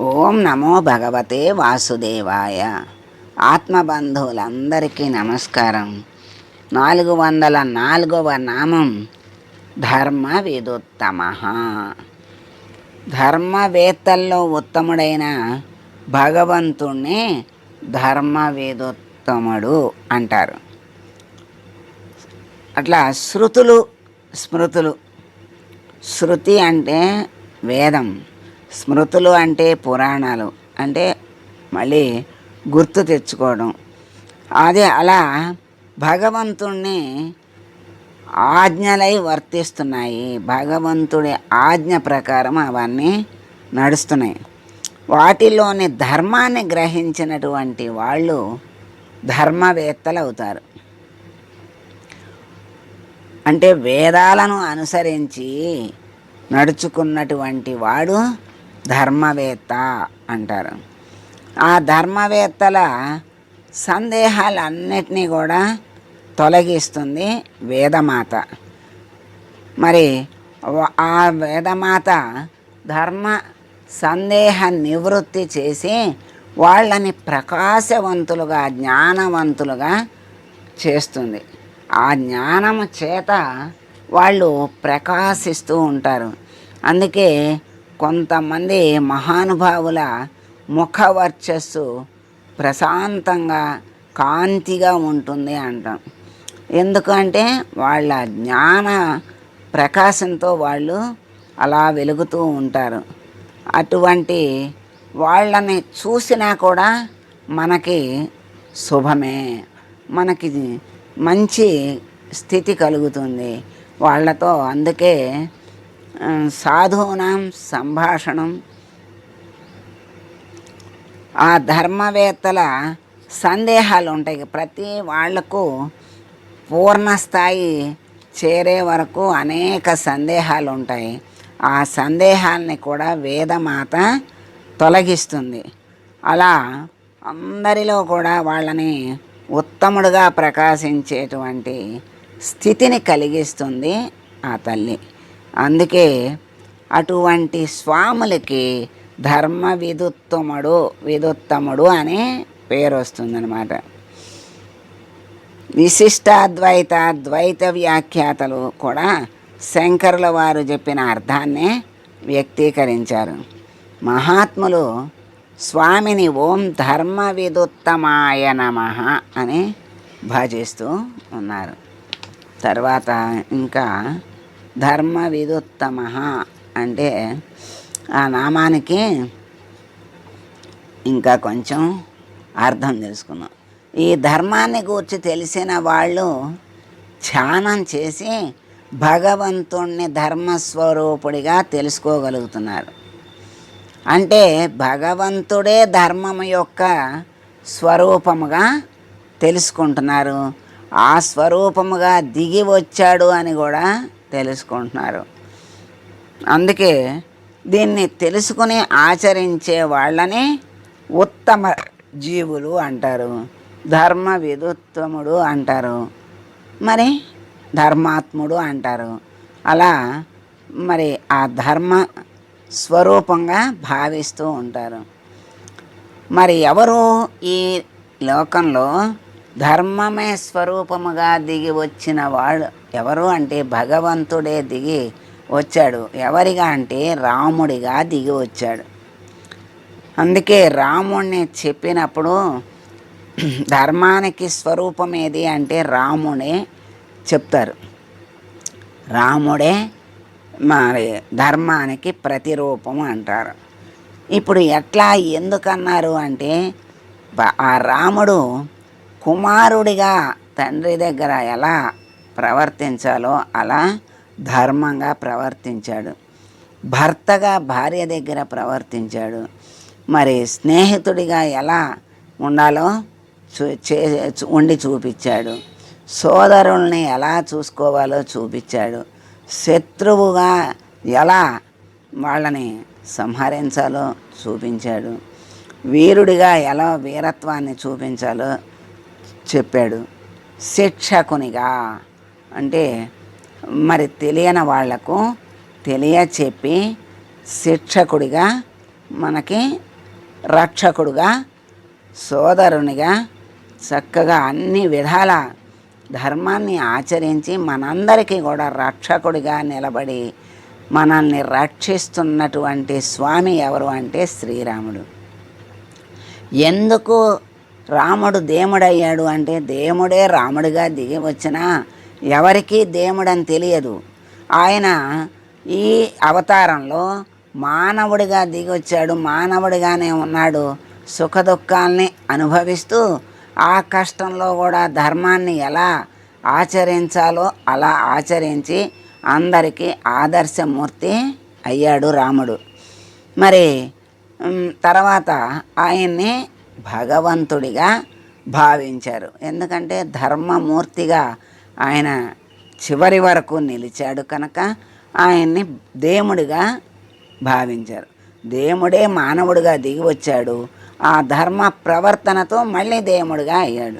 ఓం నమో భగవతే వాసుదేవాయ. ఆత్మబంధువులందరికీ నమస్కారం. నాలుగు వందల నాలుగవ నామం ధర్మ విదుత్తమ. ధర్మవేత్తల్లో ఉత్తముడైన భగవంతుణ్ణి ధర్మవేదోత్తముడు అంటారు. అట్లా శృతులు స్మృతులు. శృతి అంటే వేదం. స్మృతులు అంటే పురాణాలు. అంటే మళ్ళీ గుర్తు తెచ్చుకోవడం. అదే అలా భగవంతుణ్ణి ఆజ్ఞలై వర్తిస్తున్నాయి. భగవంతుడి ఆజ్ఞ ప్రకారం అవన్నీ నడుస్తున్నాయి. వాటిలోని ధర్మాన్ని గ్రహించినటువంటి వాళ్ళు ధర్మవేత్తలు అవుతారు అంటే వేదాలను అనుసరించి నడుచుకున్నటువంటి వాడు ధర్మవేత్త అంటారు. ఆ ధర్మవేత్తల సందేహాలన్నిటినీ కూడా తొలగిస్తుంది వేదమాత. మరి ఆ వేదమాత ధర్మ సందేహ నివృత్తి చేసి వాళ్ళని ప్రకాశవంతులుగా జ్ఞానవంతులుగా చేస్తుంది. ఆ జ్ఞానము చేత వాళ్ళు ప్రకాశిస్తూ ఉంటారు. అందుకే కొంతమంది మహానుభావుల ముఖ వర్చస్సు ప్రశాంతంగా కాంతిగా ఉంటుంది అంటాం. ఎందుకంటే వాళ్ళ జ్ఞాన ప్రకాశంతో వాళ్ళు అలా వెలుగుతూ ఉంటారు. అటువంటి వాళ్ళని చూసినా కూడా మనకి శుభమే. మనకి మంచి స్థితి కలుగుతుంది. వాళ్ళతో అందుకే సాధూనాం సంభాషణం ఆ ధర్మవేత్తల సందేహాలు ఉంటాయి ప్రతి వాళ్ళకు పూర్ణస్థాయి చేరే వరకు అనేక సందేహాలు ఉంటాయి ఆ సందేహాల్ని కూడా వేదమాత తొలగిస్తుంది అలా అందరిలో కూడా వాళ్ళని ఉత్తముడుగా ప్రకాశించేటువంటి స్థితిని కలిగిస్తుంది ఆ తల్లి అందుకే అటువంటి స్వాములకి ధర్మ విదుత్తముడు విదుత్తముడు అనే పేరు వస్తుందన్నమాట. విశిష్టాద్వైత ద్వైత వ్యాఖ్యాతలు కూడా శంకరుల వారు చెప్పిన అర్థాన్నే వ్యక్తీకరించారు. మహాత్ములు స్వామిని ఓం ధర్మ విదుత్తమాయ నమ అని భజిస్తూ ఉన్నారు. తర్వాత ఇంకా ధర్మ విదుత్తమ అంటే ఆ నామానికి ఇంకా కొంచెం అర్థం తెలుసుకుందాం. ఈ ధర్మాన్ని గురించి తెలిసిన వాళ్ళు ధ్యానం చేసి భగవంతుణ్ణి ధర్మస్వరూపుడిగా తెలుసుకోగలుగుతున్నారు. అంటే భగవంతుడే ధర్మం యొక్క స్వరూపముగా తెలుసుకుంటున్నారు. ఆ స్వరూపముగా దిగి వచ్చాడు అని కూడా తెలుసుకుంటున్నారు. అందుకే దీన్ని తెలుసుకుని ఆచరించే వాళ్ళని ఉత్తమ జీవులు అంటారు. ధర్మ విధుత్వముడు అంటారు. మరి ధర్మాత్ముడు అంటారు. అలా మరి ఆ ధర్మ స్వరూపంగా భావిస్తూ ఉంటారు. మరి ఎవరు ఈ లోకంలో ధర్మమే స్వరూపముగా దిగి వచ్చిన వాళ్ళు ఎవరు అంటే భగవంతుడే దిగి వచ్చాడు. ఎవరిగా అంటే రాముడిగా దిగి వచ్చాడు. అందుకే రాముణ్ణి చెప్పినప్పుడు ధర్మానికి స్వరూపం ఏది అంటే రాముడే చెప్తారు. రాముడే మరి ధర్మానికి ప్రతిరూపము అంటారు. ఇప్పుడు ఎట్లా ఎందుకన్నారు అంటే ఆ రాముడు కుమారుడిగా తండ్రి దగ్గర ఎలా ప్రవర్తించాలో అలా ధర్మంగా ప్రవర్తించాడు. భర్తగా భార్య దగ్గర ప్రవర్తించాడు. మరి స్నేహితుడిగా ఎలా ఉండాలో చూ చే ఉండి చూపించాడు. సోదరుల్ని ఎలా చూసుకోవాలో చూపించాడు. శత్రువుగా ఎలా వాళ్ళని సంహరించాలో చూపించాడు. వీరుడిగా ఎలా వీరత్వాన్ని చూపించాలో చెప్పాడు. శిక్షకునిగా అంటే మరి తెలియని వాళ్ళకు తెలియచెప్పి శిక్షకుడిగా మనకి రక్షకుడుగా సోదరునిగా చక్కగా అన్ని విధాల ధర్మాన్ని ఆచరించి మనందరికీ కూడా రక్షకుడిగా నిలబడి మనల్ని రక్షిస్తున్నటువంటి స్వామి ఎవరు అంటే శ్రీరాముడు. ఎందుకు రాముడు దేముడయ్యాడు అంటే దేముడే రాముడిగా దిగి వచ్చినా ఎవరికీ దేవుడని తెలియదు. ఆయన ఈ అవతారంలో మానవుడిగా దిగొచ్చాడు మానవుడిగానే ఉన్నాడు సుఖదుఖాల్ని అనుభవిస్తూ ఆ కష్టంలో కూడా ధర్మాన్ని ఎలా ఆచరించాలో అలా ఆచరించి అందరికీ ఆదర్శమూర్తి అయ్యాడు రాముడు. మరి తర్వాత ఆయన్ని భగవంతుడిగా భావించారు. ఎందుకంటే ధర్మమూర్తిగా ఆయన చివరి వరకు నిలిచాడు కనుక ఆయన్ని దేవుడిగా భావించారు. దేవుడే మానవుడిగా దిగి వచ్చాడు. ఆ ధర్మ ప్రవర్తనతో మళ్ళీ దేవుడిగా అయ్యాడు.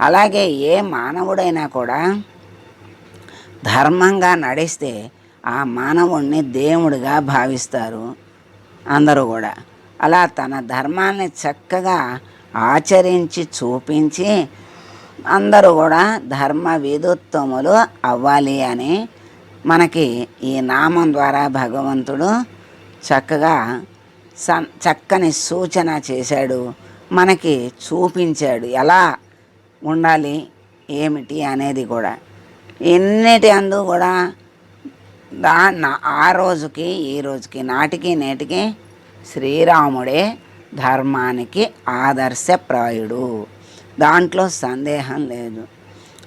అలాగే ఏ మానవుడైనా కూడా ధర్మంగా నడిస్తే ఆ మానవుణ్ణి దేవుడిగా భావిస్తారు అందరూ కూడా. అలా తన ధర్మాన్ని చక్కగా ఆచరించి చూపించి అందరూ కూడా ధర్మ విధుత్వములు అవ్వాలి అని మనకి ఈ నామం ద్వారా భగవంతుడు చక్కగా సన్ చక్కని సూచన చేశాడు. మనకి చూపించాడు. ఎలా ఉండాలి? ఏమిటి అనేది కూడా. ఎన్నిటి అందు కూడా దా నా- ఆ రోజుకి ఈ రోజుకి నాటికి నేటికి శ్రీరాముడే ధర్మానికి ఆదర్శప్రాయుడు. దాంట్లో సందేహం లేదు.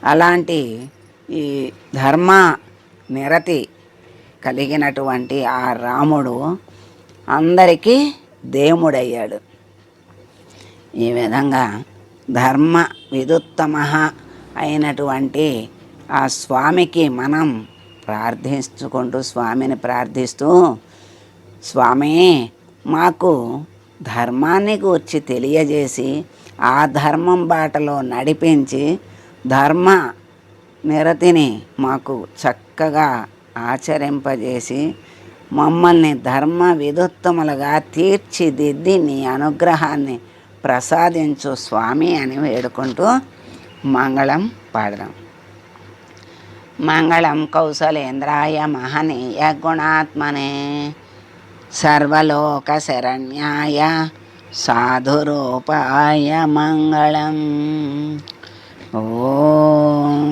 అలాంటి ఈ ధర్మ నిరతి కలిగినటువంటి ఆ రాముడు అందరికీ దేవుడయ్యాడు. ఈ విధంగా ధర్మ విదుత్తమ అయినటువంటి ఆ స్వామికి మనం ప్రార్థించుకుంటూ స్వామిని ప్రార్థిస్తూ స్వామి మాకు ధర్మాన్ని గూర్చి తెలియజేసి ఆ ధర్మం బాటలో నడిపించి ధర్మ నిరతిని మాకు చక్కగా ఆచరింపజేసి మమ్మల్ని ధర్మ విధుత్తములుగా తీర్చిదిద్ది నీ అనుగ్రహాన్ని ప్రసాదించు స్వామి అని వేడుకుంటూ మంగళం పాడదాం. మంగళం కౌశలేంద్రాయ మహనీయ గుణాత్మనే సర్వలోక శరణ్యాయ साधुरोपाय मङ्गलम् ॐ